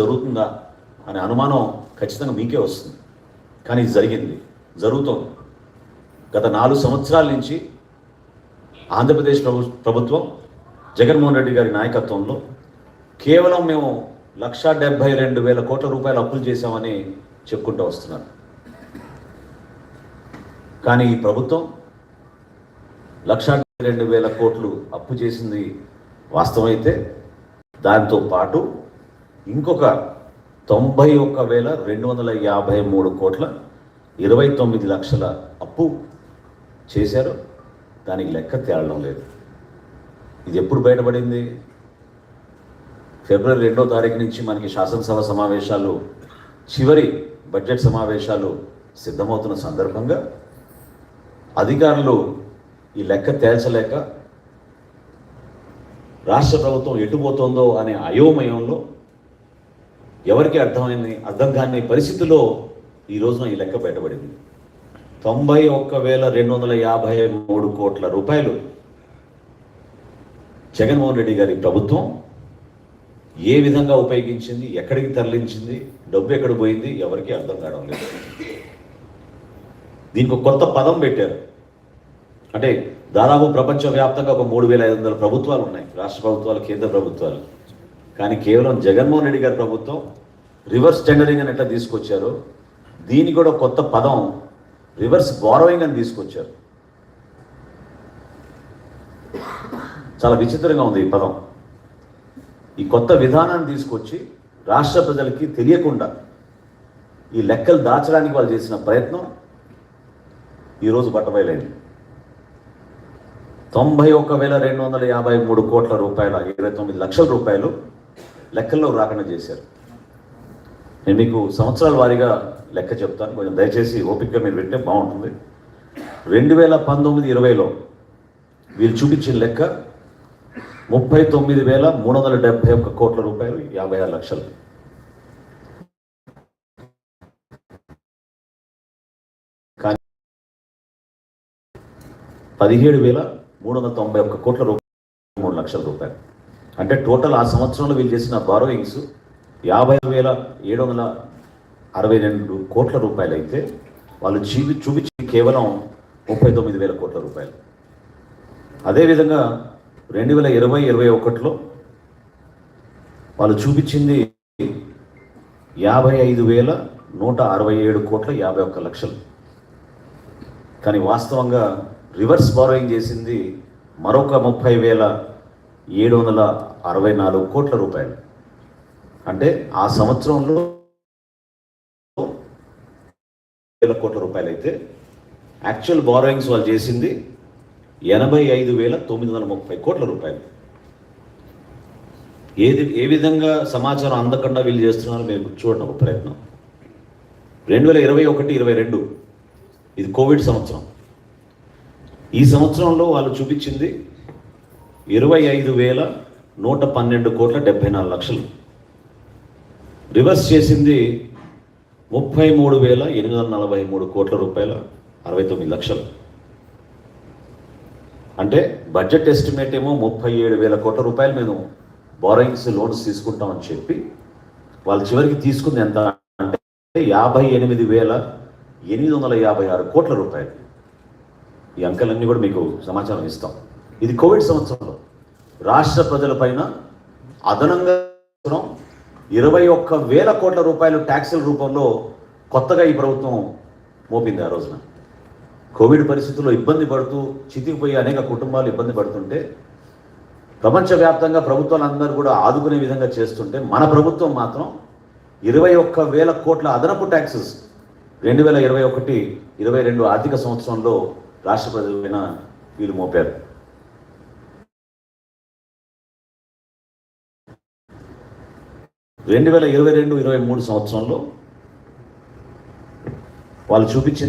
జరుగుతుందా అనే అనుమానం ఖచ్చితంగా మీకే వస్తుంది. కానీ ఇది జరిగింది. జరుగుతోంది. గత నాలుగు సంవత్సరాల నుంచి ఆంధ్రప్రదేశ్ ప్రభు ప్రభుత్వం జగన్మోహన్ రెడ్డి గారి నాయకత్వంలో కేవలం మేము లక్షా డెబ్బై రెండు వేల కోట్ల రూపాయలు అప్పులు చేశామని చెప్పుకుంటూ వస్తున్నారు. కానీ ఈ ప్రభుత్వం లక్షా రెండు వేల కోట్లు అప్పు చేసింది వాస్తవమైతే దాంతో పాటు ఇంకొక తొంభై ఒక్క వేల రెండు వందల యాభై మూడు కోట్ల ఇరవై తొమ్మిది లక్షల అప్పు చేశారు. దానికి లెక్క తేలడం లేదు. ఇది ఎప్పుడు బయటపడింది? ఫిబ్రవరి రెండో తారీఖు నుంచి మనకి శాసనసభ సమావేశాలు చివరి బడ్జెట్ సమావేశాలు సిద్ధమవుతున్న సందర్భంగా అధికారులు ఈ లెక్క తేల్చలేక రాష్ట్ర ప్రభుత్వం ఎటుపోతుందో అనే అయోమయంలో ఎవరికి అర్థమైంది? అర్థం కాని పరిస్థితిలో ఈ రోజున ఈ లెక్క బయటపడింది. తొంభై ఒక్క వేల రెండు వందల యాభై మూడు కోట్ల రూపాయలు జగన్మోహన్ రెడ్డి గారి ప్రభుత్వం ఏ విధంగా ఉపయోగించింది ఎక్కడికి తరలించింది డబ్బు ఎక్కడ పోయింది ఎవరికి అర్థం కావడం లేదు. దీనికి ఒక కొత్త పదం పెట్టారు. అంటే దాదాపు ప్రపంచవ్యాప్తంగా ఒక మూడు వేల ఐదు వందల ప్రభుత్వాలు ఉన్నాయి. రాష్ట్ర ప్రభుత్వాలు కేంద్ర ప్రభుత్వాలు. కానీ కేవలం జగన్మోహన్ రెడ్డి గారి ప్రభుత్వం రివర్స్ టెండరింగ్ అని ఎట్లా తీసుకొచ్చారో దీనికి కూడా కొత్త పదం రివర్స్ బారోయింగ్ అని తీసుకొచ్చారు. చాలా విచిత్రంగా ఉంది ఈ పదం. ఈ కొత్త విధానాన్ని తీసుకొచ్చి రాష్ట్ర ప్రజలకి తెలియకుండా ఈ లెక్కలు దాచడానికి వాళ్ళు చేసిన ప్రయత్నం ఈరోజు బట్టబయలైంది. తొంభై ఒక్క వేల రెండు వందల యాభై మూడు కోట్ల రూపాయల ఇరవై తొమ్మిది లక్షల రూపాయలు లెక్కల్లో రాకుండా చేశారు. నేను మీకు సంవత్సరాల వారీగా లెక్క చెప్తాను. కొంచెం దయచేసి ఓపికగా మీరు వింటే బాగుంటుంది. రెండు వేల పంతొమ్మిది ఇరవైలో వీళ్ళు చూపించిన లెక్క ముప్పై తొమ్మిది వేల మూడు వందల డెబ్బై ఒక్క కోట్ల రూపాయలు యాభై ఆరు లక్షలు. కానీ పదిహేడు వేల మూడు వందల తొంభై ఒక్క కోట్ల రూపాయలు మూడు లక్షల రూపాయలు. అంటే టోటల్ ఆ సంవత్సరంలో వీళ్ళు చేసిన బారోయింగ్స్ యాభై వేల ఏడు వందల అరవై రెండు కోట్ల రూపాయలు అయితే వాళ్ళు చూపి చూపించి కేవలం ముప్పై తొమ్మిది వేల కోట్ల రూపాయలు. అదేవిధంగా రెండు వేల ఇరవై ఇరవై ఒకటిలో వాళ్ళు చూపించింది యాభై ఐదు వేల నూట అరవై ఏడు కోట్ల యాభై ఒక్క లక్షలు. కానీ వాస్తవంగా రివర్స్ బారోయింగ్ చేసింది మరొక ముప్పై వేల ఏడు వందల అరవై నాలుగు కోట్ల రూపాయలు. అంటే ఆ సంవత్సరంలో వేల కోట్ల రూపాయలు అయితే యాక్చువల్ బారోయింగ్స్ వాళ్ళు చేసింది ఎనభై ఐదు వేల తొమ్మిది వందల ముప్పై కోట్ల రూపాయలు. ఏది ఏ విధంగా సమాచారం అందకుండా వీళ్ళు చేస్తున్నారో మేము చూడడం ఒక ప్రయత్నం. రెండు వేల ఇరవై ఒకటి ఇరవై రెండు ఇది కోవిడ్ సంవత్సరం. ఈ సంవత్సరంలో వాళ్ళు చూపించింది ఇరవై ఐదు వేల నూట పన్నెండు కోట్ల డెబ్బై నాలుగు లక్షలు. రివర్స్ చేసింది ముప్పై మూడు వేల ఎనిమిది వందల నలభై మూడు కోట్ల రూపాయల అరవై తొమ్మిది లక్షలు. అంటే బడ్జెట్ ఎస్టిమేట్ ఏమో ముప్పై ఏడు వేల కోట్ల రూపాయలు మేము బారోయింగ్స్ లోన్స్ తీసుకుంటామని చెప్పి వాళ్ళు చివరికి తీసుకుంది ఎంత అంటే యాభై ఎనిమిది వేల ఎనిమిది వందల యాభై ఆరు కోట్ల రూపాయలు. ఈ అంకెలన్నీ కూడా మీకు సమాచారం ఇస్తాం. ఇది కోవిడ్ సంవత్సరంలో. రాష్ట్ర ప్రజలపైన అదనంగా ఇరవై ఒక్క వేల కోట్ల రూపాయలు ట్యాక్సుల రూపంలో కొత్తగా ఈ ప్రభుత్వం మోపింది ఆ రోజున. కోవిడ్ పరిస్థితుల్లో ఇబ్బంది పడుతూ చితికిపోయి అనేక కుటుంబాలు ఇబ్బంది పడుతుంటే ప్రపంచవ్యాప్తంగా ప్రభుత్వాలందరూ కూడా ఆదుకునే విధంగా చేస్తుంటే మన ప్రభుత్వం మాత్రం ఇరవై ఒక్క వేల కోట్ల అదనపు ట్యాక్సెస్ రెండు వేల ఇరవై ఒకటి ఇరవై రెండు ఆర్థిక సంవత్సరంలో రాష్ట్ర ప్రజలపైన వీళ్ళు మోపారు. రెండు వేల ఇరవై రెండు ఇరవై మూడు సంవత్సరంలో వాళ్ళు చూపించింది